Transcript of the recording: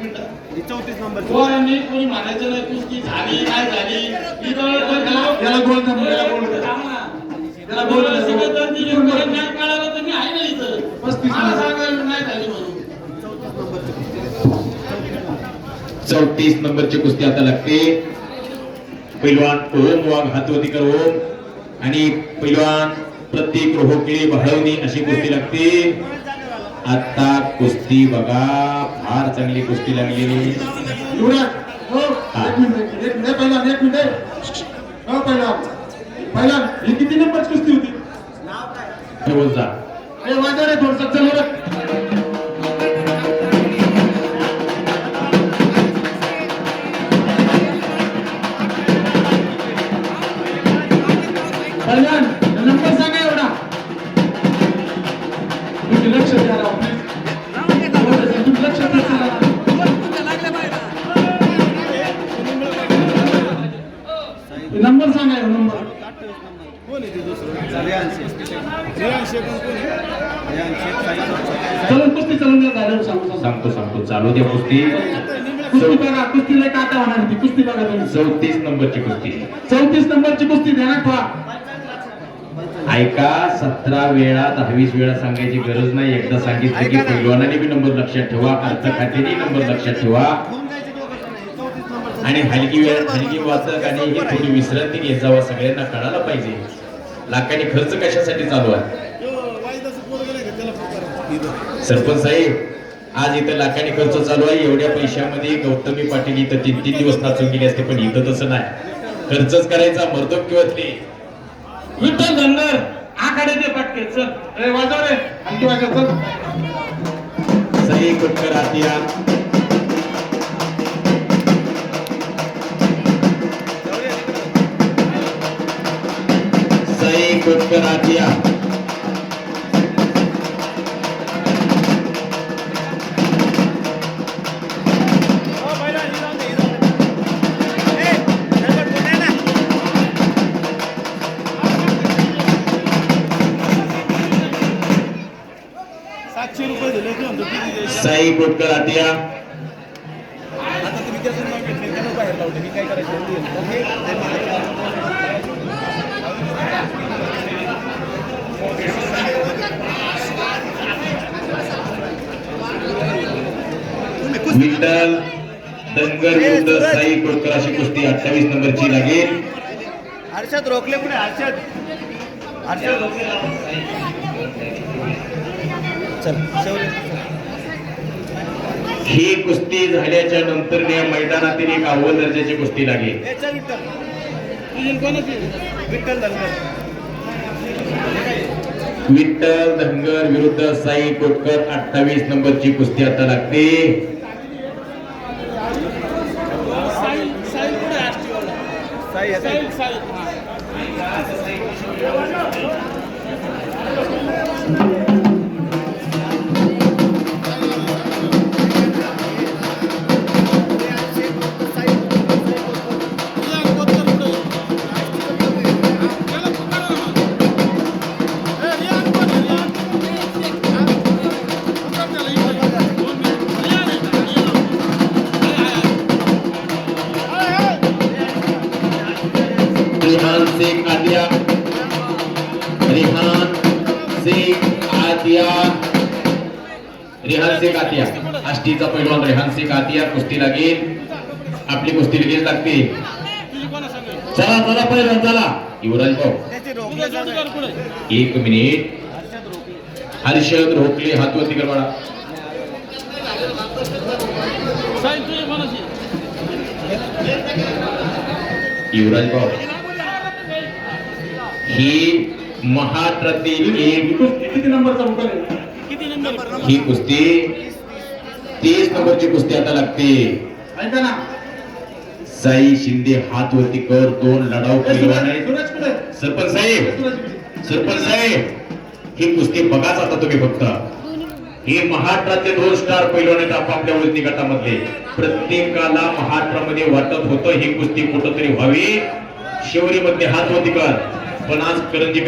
चौतीस नंबर पोरांनी कोणी म्हणायचं नाही कुस्ती झाली काय झाली इथं तर त्याला- याला गोल धरून, याला गोल धरून. थांब ना. याला गोल मला धरून. सगळं तर दिली. मला नाही कळालं तर मी आहे ना इथं. पस्तीस मला नंबर. सांगायला नाही झाली म्हणून चौतीस नंबरची कुस्ती आता लागते पैलवान ओम वाघ हातवतीकर ओम आणि पैलवान प्रत्येक रोहोकली बहळवणी अशी कुस्ती लागते आता कुस्ती बघा. फार चांगली कुस्ती लागलेली युवराज हो पहिला हो पहिला. पहिला ही किती नंबरची कुस्ती होती? बोलता. अरे वाजव रे थोडस चल लक्ष द्या लक्ष द्या. नंबर सांगा नंबर. चलन कुस्ती चलन द्या सांगू. सांगतो सांगतो. चालू द्या कुस्ती. कुस्ती बघा कुस्तीला काटा होणार ती? कुस्ती बघा तुम्ही. चौतीस नंबरची कुस्ती. चौतीस नंबरची कुस्ती ध्यानात ठेवा. ऐका सतरा वेळा दहावीस वेळा सांगायची गरज नाही. एकदा सांगितलं की पैलवानाने बी नंबर लक्षात ठेवा अर्थ खात्याने नंबर लक्षात ठेवा. आणि हलकी वेळ हलकी वाचक आणि ही थोडी विश्रांती घेत जावं सगळ्यांना कळायला पाहिजे. लाखाने खर्च कशासाठी चालू आहे. सरपंच साहेब आज इथं लाखाने खर्च चालू आहे. एवढ्या पैशामध्ये गौतमी पाटील इथं तीन तीन दिवस नाचून गेले असते पण इथं तसं नाही. खर्चच करायचा मर्दोक किंवा ते विठ्ठल धनगर आकडे ते पटके चल. ए वाजव रे. आणखी वाजव चल. सई कुटकर आतिया सई कुटकर आतिया सातशे रुपये दिले? सई कुटकर आतिया आता तुम्ही त्याचं नाव घेतले त्यानं बाहेर लावले मी काय करायचं ते. ओके? विठ्ठल धनगर विरुद्ध साई कुटकर अशी कुस्ती अठ्ठावीस नंबरची लागेल. हर्षद रोखले कुठे हर्षद. हर्षद रोखले. ही कुस्ती झाल्याच्यानंतर या मैदानातील एक अव्वल दर्जाची कुस्ती लागेल. विठ्ठल. धनगर. विरुद्ध साई कोटकर अठ्ठावीस नंबरची कुस्ती आता लागते. साई आहे? रिहान शेख आदिया रिहान शेख आदिया रिहान शेख आतिया आष्टीचा पैलवान रेहान शेख आतिया कुस्ती लागेल आपली कुस्ती लगेच लागते. चला चला पैलवान चला. युवराज भाऊ. एक मिनिट. हर्षद रोखले हर्षद रोखले हातवरती करवाडा युवराज भाऊ. ही महाराष्ट्रातील एक किती नंबरचा मुकाल आहे? ही कुस्ती तीस नंबरची कुस्ती आता लागते. ऐका ना. साई शिंदे हात वरती कर दोन लढाऊ कुठे सरपंच साहेब सरपंच साहेब ही कुस्ती बघाच आता तुम्ही फक्त. हे महाराष्ट्रातले दोन स्टार पैलवान आहेत आपापल्या वृत्ती गटामधले. प्रत्येकाला महाराष्ट्रामध्ये वाटत होतं ही कुस्ती कुठंतरी व्हावी. शिवरीमध्ये हात वरती कर. पण आज करंजी